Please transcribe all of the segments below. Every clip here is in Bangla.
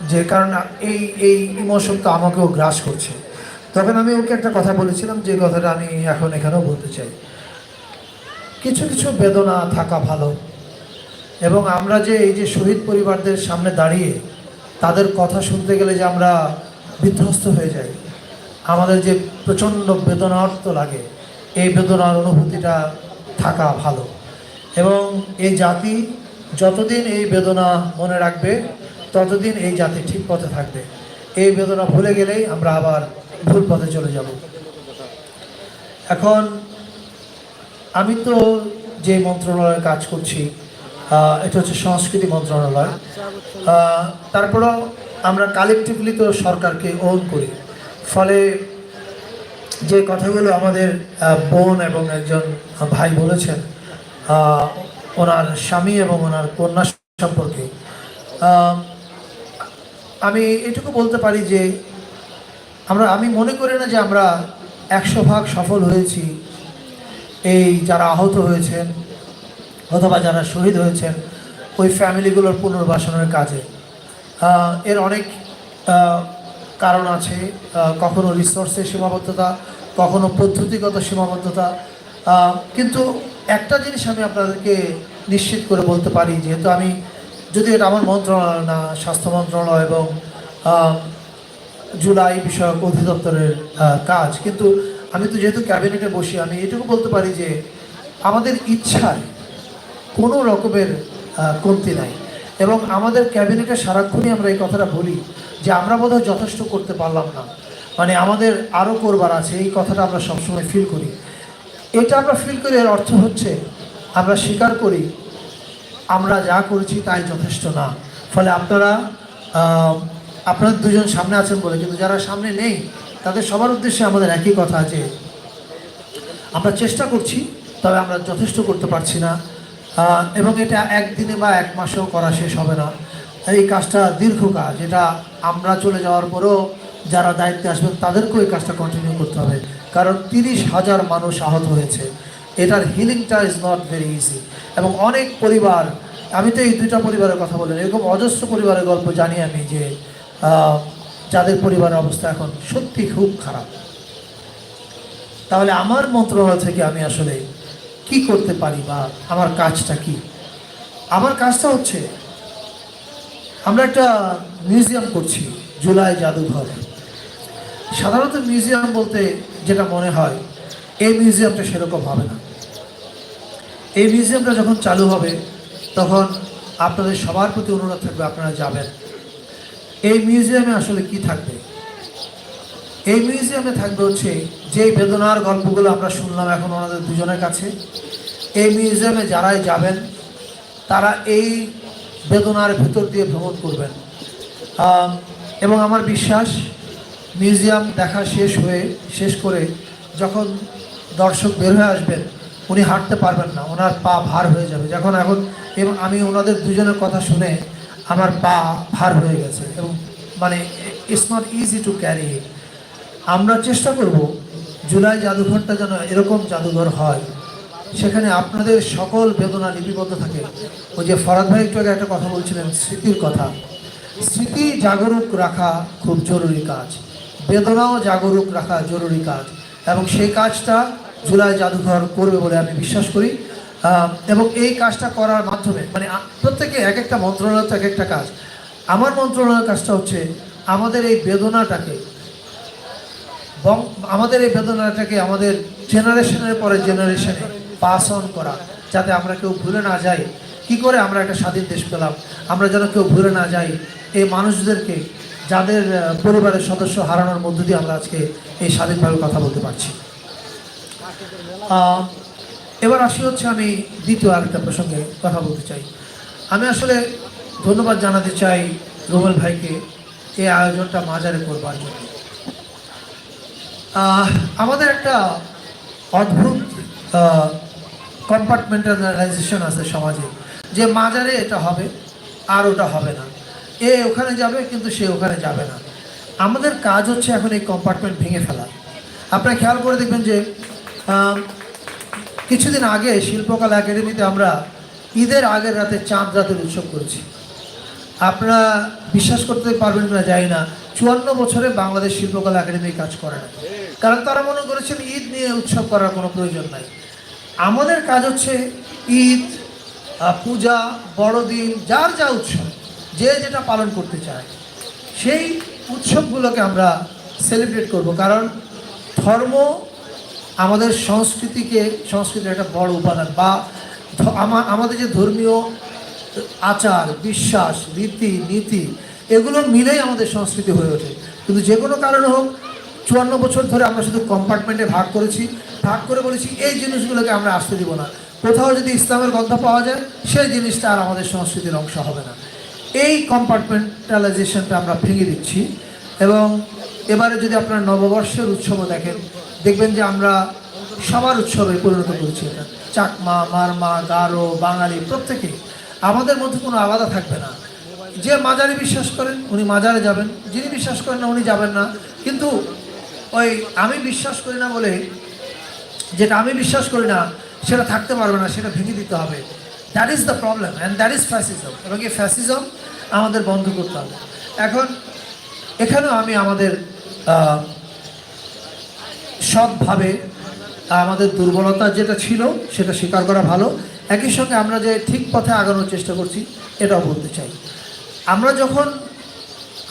যে কারণ এই এই ইমোশন তো আমাকেও গ্রাস করছে। তখন আমি ওকে একটা কথা বলেছিলাম, যে কথাটা আমি এখন এখানেও বলতে চাই। কিছু কিছু বেদনা থাকা ভালো। এবং আমরা যে, এই যে শহীদ পরিবারদের সামনে দাঁড়িয়ে তাদের কথা শুনতে গেলে যে আমরা বিধ্বস্ত হয়ে যাই, আমাদের যে প্রচণ্ড বেদনার্থ লাগে, এই বেদনার অনুভূতিটা থাকা ভালো। এবং এই জাতি যতদিন এই বেদনা মনে রাখবে ততদিন এই জাতি ঠিক পথে থাকবে। এই বেদনা ভুলে গেলেই আমরা আবার ভুল পথে চলে যাব। এখন আমি তো যে মন্ত্রণালয়ে কাজ করছি এটা হচ্ছে সংস্কৃতি মন্ত্রণালয়। তারপরেও আমরা কালেকটিভলি তো সরকারকে ওন করি। ফলে যে কথাগুলো আমাদের বোন এবং একজন ভাই বলেছেন ওনার স্বামী এবং ওনার কন্যা সম্পর্কে আমি এটুকু বলতে পারি যে আমরা, আমি মনে করি না যে আমরা একশো ভাগ সফল হয়েছি। এই যারা আহত হয়েছেন অথবা যারা শহীদ হয়েছেন, ওই ফ্যামিলিগুলোর পুনর্বাসনের কাজে। এর অনেক কারণ আছে। কখনো রিসোর্সের সীমাবদ্ধতা, কখনো পদ্ধতিগত সীমাবদ্ধতা। কিন্তু একটা জিনিস আমি আপনাদেরকে নিশ্চিত করে বলতে পারি, যেহেতু আমি যদি এটা আমার মন্ত্রণালয় না, স্বাস্থ্য মন্ত্রণালয় এবং জুলাই বিষয়ক অধিদপ্তরের কাজ। কিন্তু আমি তো যেহেতু ক্যাবিনেটে বসি, আমি এটুকু বলতে পারি যে আমাদের ইচ্ছায় কোনো রকমের কমতি নাই। এবং আমাদের ক্যাবিনেটে সারাক্ষণই আমরা এই কথাটা বলি যে আমরা বোধহয় যথেষ্ট করতে পারলাম না। মানে আমাদের আরও করবার আছে, এই কথাটা আমরা সবসময় ফিল করি। এটা আমরা ফিল করি, এর অর্থ হচ্ছে আমরা স্বীকার করি আমরা যা করেছি তাই যথেষ্ট না। ফলে আপনারা আপনারা দুজন সামনে আছেন বলে, কিন্তু যারা সামনে নেই, তাদের সবার উদ্দেশ্যে আমাদের একই কথা আছে। আমরা চেষ্টা করছি, তবে আমরা যথেষ্ট করতে পারছি না। এবং এটা একদিনে বা এক মাসেও করা শেষ হবে না। এই কাজটা দীর্ঘ কাজ। এটা আমরা চলে যাওয়ার পরেও যারা দায়িত্বে আসবেন, তাদেরকেও এই কাজটা কন্টিনিউ করতে হবে। কারণ তিরিশ হাজার মানুষ আহত হয়েছে। এটার হিলিংটা ইজ নট ভেরি ইজি এবং অনেক পরিবার আমি তো এই দুইটা পরিবারের কথা বললাম। এরকম অজস্র পরিবারের গল্প জানি আমি যে যাদের পরিবারের অবস্থা এখন সত্যি খুব খারাপ। তাহলে আমার মন্ত্রণালয় থেকে আমি আসলে কি করতে পারি বা আমার কাজটা কি? আমার কাজটা হচ্ছে, আমরা একটা মিউজিয়াম করছি, জুলাই জাদুঘর। সাধারণত মিউজিয়াম বলতে যেটা মনে হয়, এই মিউজিয়ামটা সেরকম হবে না। এই মিউজিয়ামটা যখন চালু হবে তখন আপনাদের সবার প্রতি অনুরোধ থাকবে, আপনারা যাবেন। এই মিউজিয়ামে আসলে কি থাকবে? এই মিউজিয়ামে থাকবে হচ্ছে যে বেদনার গল্পগুলো আমরা শুনলাম এখন ওনাদের দুজনের কাছে, এই মিউজিয়ামে যারাই যাবেন, তারা এই বেদনার ভেতর দিয়ে ভ্রমণ করবেন। এবং আমার বিশ্বাস, মিউজিয়াম দেখা শেষ হয়ে, শেষ করে যখন দর্শক বের হয়ে আসবেন উনি হাঁটতে পারবেন না, ওনার পা ভার হয়ে যাবে। যখন এখন এবং আমি ওনাদের দুজনের কথা শুনে আমার পা ভার হয়ে গেছে এবং মানে it's not easy to carry আমরা চেষ্টা করব জুলাই জাদুঘরটা যেন এরকম জাদুঘর হয়। সেখানে আপনাদের সকল বেদনা লিপিবদ্ধ থাকে। ওই যে ফরাদ ভাই একটু আগে একটা কথা বলছিলেন, স্মৃতির কথা। স্মৃতি জাগরুক রাখা খুব জরুরি কাজ। বেদনাও জাগরুক রাখা জরুরি কাজ। এবং সেই কাজটা জুলাই জাদুঘর করবে বলে আমি বিশ্বাস করি। এবং এই কাজটা করার মাধ্যমে মানে প্রত্যেকে এক একটা মন্ত্রণালয় তো এক একটা কাজ। আমার মন্ত্রণালয়ের কাজটা হচ্ছে, আমাদের এই বেদনাটাকে আমাদের এই বেদনাটাকে আমাদের জেনারেশনের পরে জেনারেশনে পাস অন করা, যাতে আমরা কেউ ভুলে না যাই। কি করে আমরা একটা স্বাধীন দেশ পেলাম? আমরা যেন কেউ ভুলে না যাই। এই মানুষদেরকে, যাদের পরিবারের সদস্য হারানোর মধ্য দিয়ে আমরা আজকে এই স্বাধীনভাবে কথা বলতে পারছি। এবার আসি হচ্ছে আমি দ্বিতীয় আরেকটা প্রসঙ্গে কথা বলতে চাই। আমি আসলে ধন্যবাদ জানাতে চাই রুমেল ভাইকে এই আয়োজনটা মাজারে করবার জন্য। আমাদের একটা অদ্ভুত কম্পার্টমেন্টালাইজেশন আছে সমাজে, যে মাজারে এটা হবে আর ওটা হবে না। এ ওখানে যাবে কিন্তু সে ওখানে যাবে না। আমাদের কাজ হচ্ছে এখন এই কম্পার্টমেন্ট ভেঙে ফেলা। আপনারা খেয়াল করে দেখবেন যে কিছুদিন আগে শিল্পকলা একাডেমিতে আমরা ঈদের আগের রাতে চাঁদ রাতের উৎসব করেছি। আপনারা বিশ্বাস করতে পারবেন না জানি না, চুয়ান্ন বছরে বাংলাদেশ শিল্পকলা একাডেমি কাজ করে না। কারণ তারা মনে করেছেন ঈদ নিয়ে উৎসব করার কোনো প্রয়োজন নাই। আমাদের কাজ হচ্ছে ঈদ পূজা, বড়দিন, যার যা উৎসব, যে যেটা পালন করতে চায়, সেই উৎসবগুলোকে আমরা সেলিব্রেট করব। কারণ ধর্ম আমাদের সংস্কৃতিকে, সংস্কৃতির একটা বড় উপাদান বা আমাদের যে ধর্মীয় আচার, বিশ্বাস, রীতি, নীতি এগুলো মিলেই আমাদের সংস্কৃতি হয়ে ওঠে। কিন্তু যে কোনো কারণে হোক, চুয়ান্ন বছর ধরে আমরা শুধু কম্পার্টমেন্টে ভাগ করেছি, ভাগ করে বলেছি, এই জিনিসগুলোকে আমরা আসতে দিব না। কোথাও যদি ইসলামের গন্ধ পাওয়া যায়, সেই জিনিসটা আর আমাদের সংস্কৃতির অংশ হবে না। এই কম্পার্টমেন্টালাইজেশনটা আমরা ভেঙে দিচ্ছি। এবং এবারে যদি আপনারা নববর্ষের উৎসবও দেখেন দেখবেন যে আমরা সবার উৎসবে পরিণত করেছি এটা। চাকমা, মারমা, গারো, বাঙালি প্রত্যেকে আমাদের মধ্যে কোনো আলাদা থাকবে না। যে মাজারে বিশ্বাস করেন, উনি মাজারে যাবেন। যিনি বিশ্বাস করেন না, উনি যাবেন না। কিন্তু ওই আমি বিশ্বাস করি না বলে, যেটা আমি বিশ্বাস করি না, সেটা থাকতে পারবে না, সেটা ভেঙে দিতে হবে। That is the problem and that is fascism এবং এই ফ্যাসিজম আমাদের বন্ধ করতে হবে। এখন, এখানেও আমি আমাদের সৎভাবে আমাদের দুর্বলতা যেটা ছিল, সেটা স্বীকার করা ভালো। একই সঙ্গে আমরা যে ঠিক পথে আগানোর চেষ্টা করছি, এটাও বলতে চাই। আমরা যখন,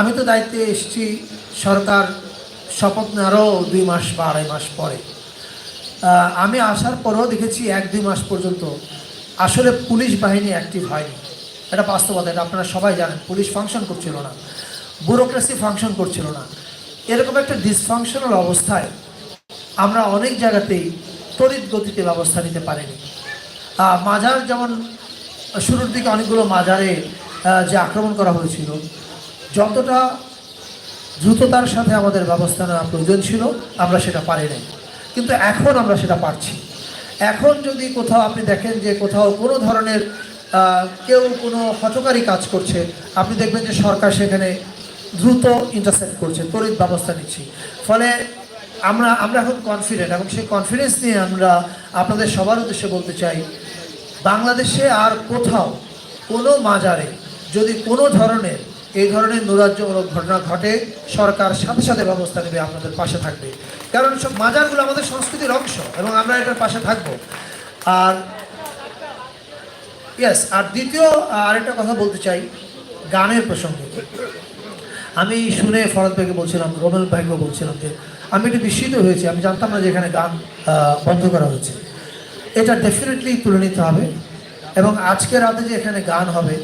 আমি তো দায়িত্বে এসেছি সরকার শপথ নেওয়ারও দুই মাস বা আড়াই মাস পরে। আমি আসার পরেও দেখেছি এক দুই মাস পর্যন্ত আসলে পুলিশ বাহিনী অ্যাক্টিভ হয়নি। এটা বাস্তবতা, এটা আপনারা সবাই জানেন, পুলিশ ফাংশন করছিল না ব্যুরোক্রেসি ফাংশন করছিল না। এরকম একটা ডিসফাংশনাল অবস্থায় আমরা অনেক জায়গাতেই তড়িৎ গতিতে ব্যবস্থা নিতে পারিনি। মাজার যেমন শুরুর দিকে অনেকগুলো মাজারে যে আক্রমণ করা হয়েছিল, যতটা দ্রুততার সাথে আমাদের ব্যবস্থা নেওয়া প্রয়োজন ছিল, আমরা সেটা পারি নাই কিন্তু এখন আমরা সেটা পারছি। এখন যদি কোথাও আপনি দেখেন যে কোথাও কোনো ধরনের কেউ কোনো হঠকারী কাজ করছে, আপনি দেখবেন যে সরকার সেখানে দ্রুত ইন্টারসেপ্ট করছে তড়িৎ ব্যবস্থা নিচ্ছি। ফলে আমরা আমরা এখন কনফিডেন্ট এবং সেই কনফিডেন্স নিয়ে আমরা আপনাদের সবার উদ্দেশ্যে বলতে চাই, বাংলাদেশে আর কোথাও কোনো মাজারে যদি কোনো ধরনের এই ধরনের নৈরাজ্যমূলক ঘটনা ঘটে, সরকার সাথে সাথে ব্যবস্থা নেবে আপনাদের পাশে থাকবে। কারণ সব মাজারগুলো আমাদের সংস্কৃতির অংশ এবং আমরা এটার পাশে থাকব। আর ইয়েস আর দ্বিতীয়, আরেকটা কথা বলতে চাই, গানের প্রসঙ্গে। আমি শুনে ফরাদ ভাইকে বলছিলাম রোমেল ভাইকেও বলছিলাম যে আমি একটু বিস্মিত হয়েছি, আমি জানতাম না যে এখানে গান বন্ধ করা হয়েছে। এটা ডেফিনেটলি তুলে নিতে হবে এবং আজকে রাতে যে এখানে গান হবে,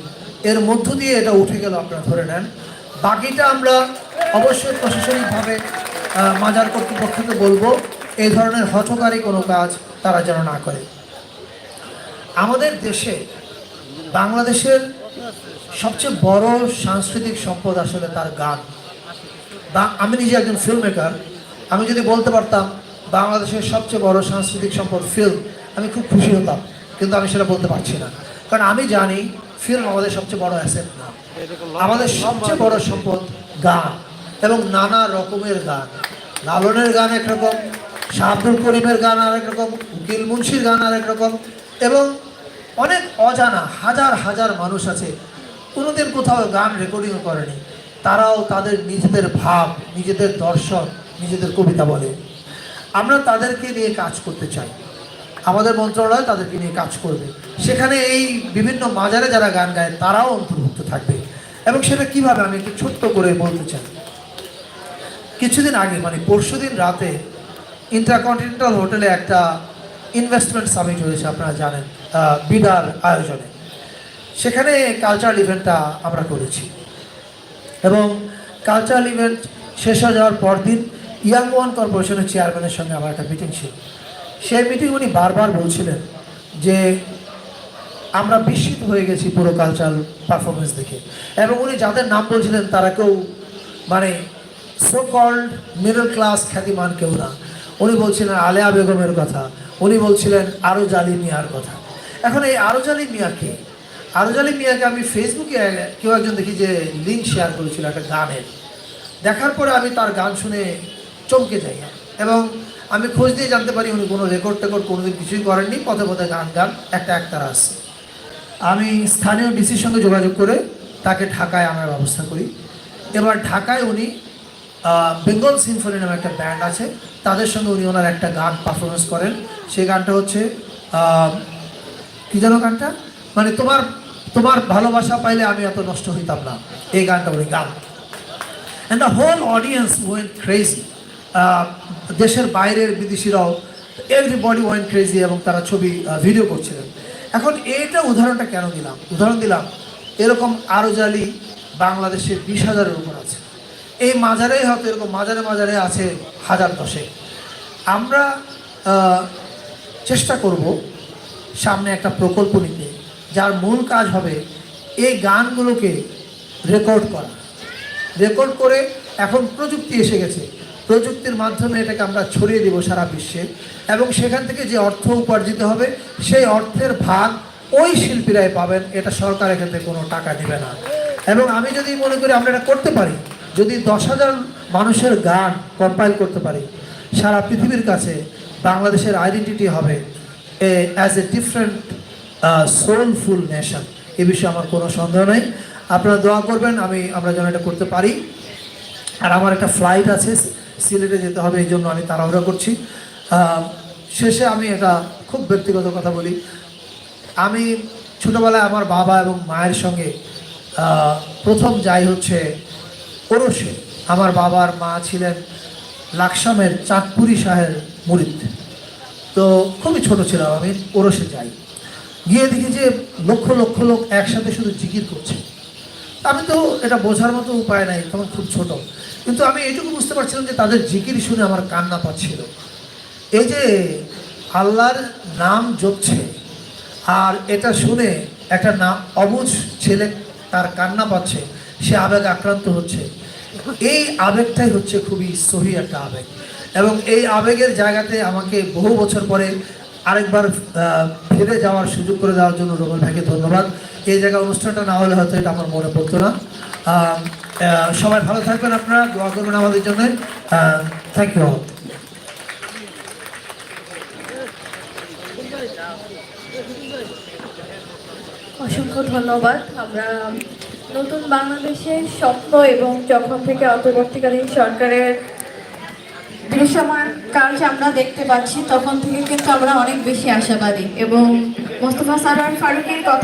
এর মধ্য দিয়ে এটা উঠে গেল আপনারা ধরে নেন। বাকিটা আমরা অবশ্যই প্রশাসনিকভাবে মাজার কর্তৃপক্ষকে বলব, এই ধরনের হঠকারী কোনো কাজ তারা যেন না করে। আমাদের দেশে, বাংলাদেশের সবচেয়ে বড় সাংস্কৃতিক সম্পদ আসলে তার গান। বা আমি নিজে একজন ফিল্ম মেকার আমি যদি বলতে পারতাম বাংলাদেশের সবচেয়ে বড় সাংস্কৃতিক সম্পদ ফিল্ম আমি খুব খুশি হতাম, কিন্তু আমি সেটা বলতে পারছি না। কারণ আমি জানি ফিল্ম আমাদের সবচেয়ে বড় অ্যাসেট না। আমাদের সবচেয়ে বড় সম্পদ গান এবং নানা রকমের গান। লালনের গান একরকম শাহ আব্দুল করিমের গান আরেক রকম উকিল মুন্সির গান আরেক রকম এবং অনেক অজানা হাজার হাজার মানুষ আছে, কোনোদিন কোথাও গান রেকর্ডিং করেনি। তারাও তাদের নিজেদের ভাব, নিজেদের দর্শন নিজেদের কবিতা বলে। আমরা তাদেরকে নিয়ে কাজ করতে চাই। আমাদের মন্ত্রণালয় তাদেরকে নিয়ে কাজ করবে। সেখানে এই বিভিন্ন মাজারে যারা গান গায়, তারাও অন্তর্ভুক্ত থাকবে। এবং সেটা কীভাবে আমি একটু ছোট্ট করে বলতে চাই। কিছুদিন আগে মানে পরশুদিন রাতে, ইন্টারকন্টিনেন্টাল হোটেলে একটা ইনভেস্টমেন্ট সামিট হয়েছে, আপনারা জানেন বিডার আয়োজনে। সেখানে কালচারাল ইভেন্টটা আমরা করেছি। এবং কালচারাল ইভেন্ট শেষ হয়ে যাওয়ার পরদিন ইয়াং ওয়ান কর্পোরেশনের চেয়ারম্যানের সঙ্গে আমার একটা মিটিং ছিল। সেই মিটিং উনি বারবার বলছিলেন যে, আমরা বিস্মিত হয়ে গেছি পুরো কালচারাল পারফরমেন্স দেখে। এবং উনি যাদের নাম বলছিলেন, তারা কেউ মানে সো মিডল ক্লাস খ্যাতিমান কেউ না। উনি বলছিলেন আলেয়া বেগমের কথা, উনি বলছিলেন আরও জালি মিয়ার কথা। এখন এই আরও জালি মিয়াকে আরও জালি মিয়াকে আমি ফেসবুকে কেউ একজন দেখি যে লিঙ্ক শেয়ার করেছিল একটা গানের। দেখার পরে আমি তার গান শুনে চমকে যাই এবং আমি খোঁজ দিয়ে জানতে পারি উনি কোনো রেকর্ড টেকর্ড কোনোদিন কিছুই করেননি, পথে পথে গান গান, একটা একতারা আছে। আমি স্থানীয় ডিসির সঙ্গে যোগাযোগ করে তাকে ঢাকায় আনার ব্যবস্থা করি। এবার ঢাকায় উনি বেঙ্গল সিম্ফনি নামে একটা ব্যান্ড আছে, তাদের সঙ্গে উনি ওনার একটা গান পারফরমেন্স করেন। সেই গানটা হচ্ছে কি যেন গানটা? মানে তোমার তোমার ভালোবাসা পাইলে আমি এত নষ্ট হইতাম না। এই গানটা উনি গান। And the whole audience went crazy দেশের বাইরের বিদেশিরাও এভরিবডি ওয়েন ক্রেজি এবং তারা ছবি ভিডিও করছিলেন। এখন এইটা উদাহরণটা কেন দিলাম? উদাহরণ দিলাম, এরকম আরও জালি বাংলাদেশে বিশ হাজারের উপর আছে। এই মাজারেই হয়তো এরকম মাজারে মাজারে আছে হাজার দশেক। আমরা চেষ্টা করব সামনে একটা প্রকল্প নিতে, যার মূল কাজ হবে এই গানগুলোকে রেকর্ড করা। রেকর্ড করে এখন প্রযুক্তি এসে গেছে। প্রযুক্তির মাধ্যমে এটাকে আমরা ছড়িয়ে দেব সারা বিশ্বে। এবং সেখান থেকে যে অর্থ উপার্জিত হবে, সেই অর্থের ভাগ ওই শিল্পীরাই পাবেন। এটা সরকার এখান থেকে কোনো টাকা নেবে না। এবং আমি যদি মনে করি আমরা এটা করতে পারি, যদি দশ হাজার মানুষের গান কম্পাইল করতে পারি, সারা পৃথিবীর কাছে বাংলাদেশের আইডেন্টিটি হবে as a different soulful nation এ বিষয়ে আমার কোনো সন্দেহ নেই। আপনারা দোয়া করবেন, আমি, আমরা যেন এটা করতে পারি। আর আমার একটা ফ্লাইট আছে সিলেটে যেতে হবে, এই জন্য আমি তাড়াহুড়া করছি। শেষে আমি এটা খুব ব্যক্তিগত কথা বলি। আমি ছোটোবেলায় আমার বাবা এবং মায়ের সঙ্গে প্রথম যাই হচ্ছে ওরসে। আমার বাবার মা ছিলেন লাকসামের চাঁদপুরি শাহের মুরিদ। তো খুবই ছোট ছিলাম আমি, ওরসে যাই। গিয়ে দেখি যে লক্ষ লক্ষ লোক একসাথে শুধু জিকির করছে। আমি তো এটা বোঝার মতো উপায় নাই, তখন খুব ছোট। কিন্তু আমি এইটুকু বুঝতে পারছিলাম যে তাদের জিকির শুনে আমার কান্না পাচ্ছিল। এই যে আল্লাহর নাম জপছে, আর এটা শুনে একটা নাম অবুঝ ছেলে তার কান্না পাচ্ছে, সে আবেগ আক্রান্ত হচ্ছে। এই আবেগটাই হচ্ছে খুবই সহি একটা আবেগ। এবং এই আবেগের জায়গাতে আমাকে বহু বছর পরে আরেকবার ফিরে যাওয়ার সুযোগ করে দেওয়ার জন্য রোমান ভাইকে ধন্যবাদ। এই জায়গায় অনুষ্ঠানটা না হলে হয়তো এটা আমার মনে পড়তো না। সবাই ভালো থাকবেন আপনারা, দোয়া করবেন আমাদের জন্য। থ্যাংক ইউ অসংখ্য ধন্যবাদ। আমরা নতুন বাংলাদেশের স্বপ্ন এবং যখন থেকে অন্তর্বর্তীকালীন সরকারের দৃশ্যমান কাজ আমরা দেখতে পাচ্ছি, তখন থেকে কিন্তু আমরা অনেক বেশি আশাবাদী। এবং মোস্তফা সারোয়ার ফারুকের কথা